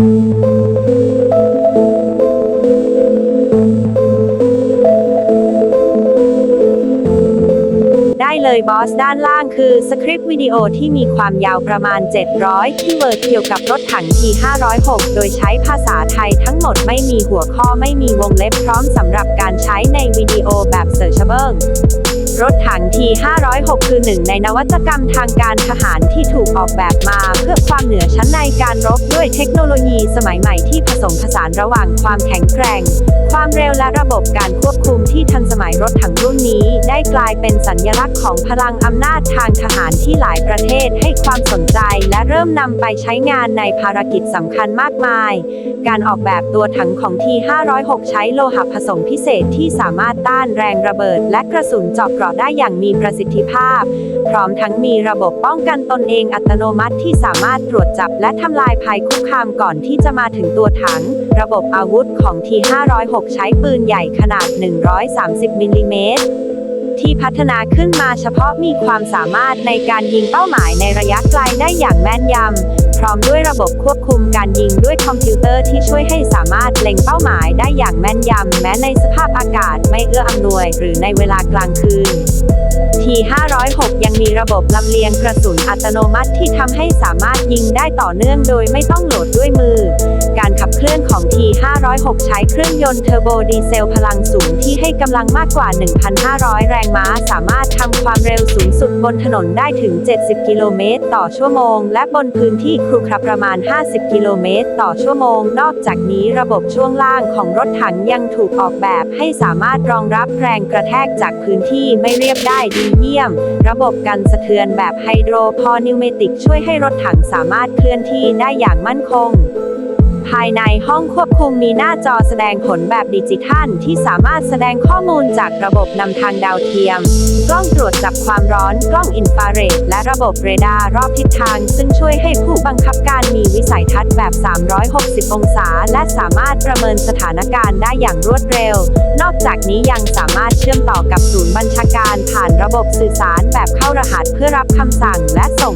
ได้เลยบอสด้านล่างคือสคริปต์วิดีโอที่มีความยาวประมาณ 700 ที่เวิร์ดเกี่ยวกับรถถัง T506 โดยใช้ภาษาไทยทั้งหมดไม่มีหัวข้อไม่มีวงเล็บพร้อมสำหรับการใช้ในวิดีโอแบบ Searchable รถถัง T506 คือหนึ่งในนวัตกรรมทางการทหารที่ถูกออกแบบมา เพื่อความเหนือชั้นในการรบด้วยเทคโนโลยีสมัยใหม่ที่ผสมผสานระหว่างความแข็งแกร่ง ความเร็วและระบบการควบคุมที่ทันสมัยรถถังรุ่นนี้ กลายเป็นสัญลักษณ์ของพลังอำนาจทางทหารที่หลายประเทศให้ความสนใจและเริ่มนำไปใช้งานในภารกิจสำคัญมากมาย การออกแบบตัวถังของ T506 ใช้โลหะผสมพิเศษที่สามารถต้านแรงระเบิด และกระสุนเจาะเกราะได้อย่างมีประสิทธิภาพ พร้อมทั้งมีระบบป้องกันตนเองอัตโนมัติที่สามารถตรวจจับและทำลายภัยคุกคามก่อนที่จะมาถึงตัวถัง ระบบอาวุธของ T506 ใช้ปืนใหญ่ขนาด 130 มิลลิเมตร ที่พัฒนาขึ้นมาเฉพาะมีความสามารถในการยิงเป้าหมายในระยะไกลได้อย่างแม่นยำ พร้อมด้วยระบบควบคุมการยิงด้วยคอมพิวเตอร์ที่ช่วยให้สามารถเล็งเป้าหมายได้อย่างแม่นยำแม้ในสภาพอากาศไม่เอื้ออำนวย หรือในเวลากลางคืน T506 ยังมีระบบลำเลียงกระสุนอัตโนมัติที่ทำให้สามารถยิงได้ต่อเนื่องโดยไม่ต้องโหลดด้วยมือ การขับเคลื่อนของ T506 ใช้เครื่องยนต์เทอร์โบดีเซลพลังสูงที่ให้กำลังมากกว่า 1,500 แรงม้า สามารถทำความเร็วสูงสุดบนถนนได้ถึง 70 กิโลเมตร ต่อชั่วโมง และบนพื้นที่ครุขระประมาณ 50 กิโลเมตร ต่อชั่วโมง นอกจากนี้ระบบช่วงล่างของรถถังยังถูกออกแบบให้สามารถรองรับแรงกระแทกจากพื้นที่ไม่เรียบได้ดีเยี่ยม ระบบกันสะเทือนแบบไฮโดรพอนิวเมติกช่วยให้รถถังสามารถเคลื่อนที่ได้อย่างมั่นคง ภายในห้องควบคุมมีหน้าจอแสดงผลแบบดิจิทัล ที่สามารถแสดงข้อมูลจากระบบนำทางดาวเทียม กล้องตรวจจับความร้อน กล้องอินฟราเรด และระบบเรดาร์รอบทิศทาง ซึ่งช่วยให้ผู้บังคับการมีวิสัยทัศน์แบบ 360 องศา และสามารถประเมินสถานการณ์ได้อย่างรวดเร็ว นอกจากนี้ยังสามารถเชื่อมต่อกับศูนย์บัญชาการผ่านระบบสื่อสารแบบเข้ารหัสเพื่อรับคำสั่งและส่ง